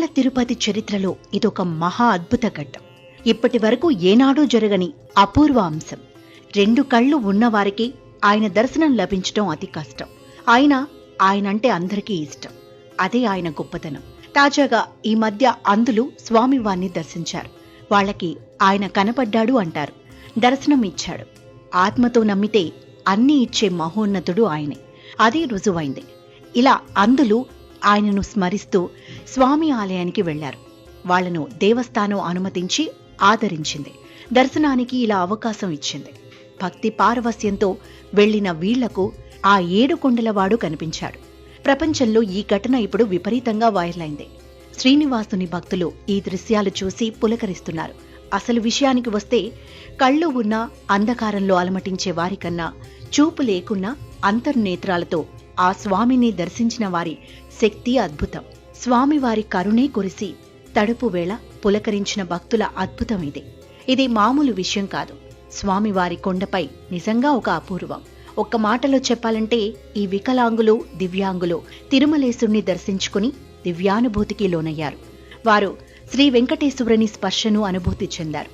తిరుపతి చరిత్రలో ఇదొక మహా అద్భుత ఘట్టం. ఇప్పటి వరకు ఏనాడూ జరగని అపూర్వ అంశం. రెండు కళ్ళు ఉన్నవారికి ఆయన దర్శనం లభించడం అతి కష్టం. ఆయన ఆయనంటే అందరికీ ఇష్టం. అదే ఆయన గొప్పతనం. తాజాగా ఈ మధ్య అందులు స్వామివారిని దర్శించారు. వాళ్ళకి ఆయన కనపడ్డాడు అంటారు. దర్శనం ఇచ్చాడు. ఆత్మతో నమ్మితే అన్నీ ఇచ్చే మహోన్నతుడు ఆయనే. అదే రుజువైంది. ఇలా అందులు ఆయనను స్మరిస్తూ స్వామి ఆలయానికి వెళ్ళారు. వాళ్ళను దేవస్థానం అనుమతించి ఆదరించింది. దర్శనానికి ఇలా అవకాశం ఇచ్చింది. భక్తి పారవస్యంతో వెళ్ళిన వీళ్ళకు ఆ ఏడు కొండలవాడు కనిపించాడు. ప్రపంచంలో ఈ ఘటన ఇప్పుడు విపరీతంగా వైరల్ అయింది శ్రీనివాసుని భక్తులు ఈ దృశ్యాలు చూసి పులకరిస్తున్నారు. అసలు విషయానికి వస్తే కళ్ళు ఉన్న అంధకారంలో అలమటించే వారికన్నా చూపు లేకున్నా అంతర్నేత్రాలతో ఆ స్వామిని దర్శించిన వారి శక్తి అద్భుతం. స్వామివారి కరుణే కురిసి తడుపు వేళ పులకరించిన భక్తుల అద్భుతం ఇది ఇది మామూలు విషయం కాదు. స్వామివారి కొండపై నిజంగా ఒక అపూర్వం. ఒక్క మాటలో చెప్పాలంటే ఈ వికలాంగులు దివ్యాంగులు తిరుమలేశుణ్ణి దర్శించుకుని దివ్యానుభూతికి లోనయ్యారు. వారు శ్రీ వెంకటేశ్వరుని స్పర్శను అనుభూతి చెందారు.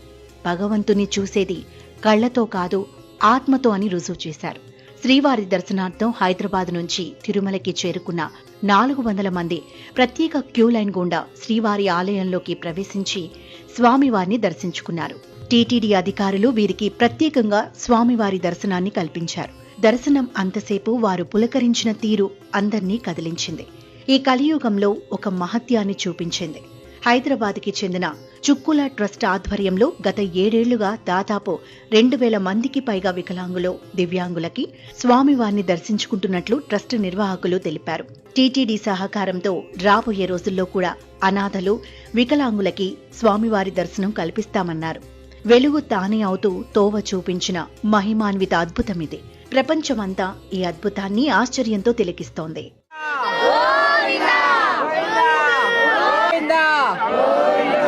భగవంతుని చూసేది కళ్ళతో కాదు ఆత్మతో అని రుజువు చేశారు. శ్రీవారి దర్శనార్థం హైదరాబాద్ నుంచి తిరుమలకి చేరుకున్న నాలుగు వందల మంది ప్రత్యేక క్యూ లైన్ గుండా శ్రీవారి ఆలయంలోకి ప్రవేశించి స్వామివారిని దర్శించుకున్నారు. టీటీడీ అధికారులు వీరికి ప్రత్యేకంగా స్వామివారి దర్శనాన్ని కల్పించారు. దర్శనం అంతసేపు వారు పులకరించిన తీరు అందర్నీ కదిలించింది. ఈ కలియుగంలో ఒక మహత్యాన్ని చూపించింది. హైదరాబాద్కి చెందిన చుక్కుల ట్రస్ట్ ఆధ్వర్యంలో గత ఏడేళ్ళుగా దాదాపు రెండు వేల మందికి పైగా వికలాంగులు దివ్యాంగులకి స్వామివారిని దర్శించుకుంటున్నట్లు ట్రస్ట్ నిర్వాహకులు తెలిపారు. టీటీడీ సహకారంతో రాబోయే రోజుల్లో కూడా అనాథలు వికలాంగులకి స్వామివారి దర్శనం కల్పిస్తామన్నారు. వెలుగు తానే అవుతూ తోవ చూపించిన మహిమాన్విత అద్భుతమిది ప్రపంచమంతా ఈ అద్భుతాన్ని ఆశ్చర్యంతో తిలకిస్తోంది. 감사 합.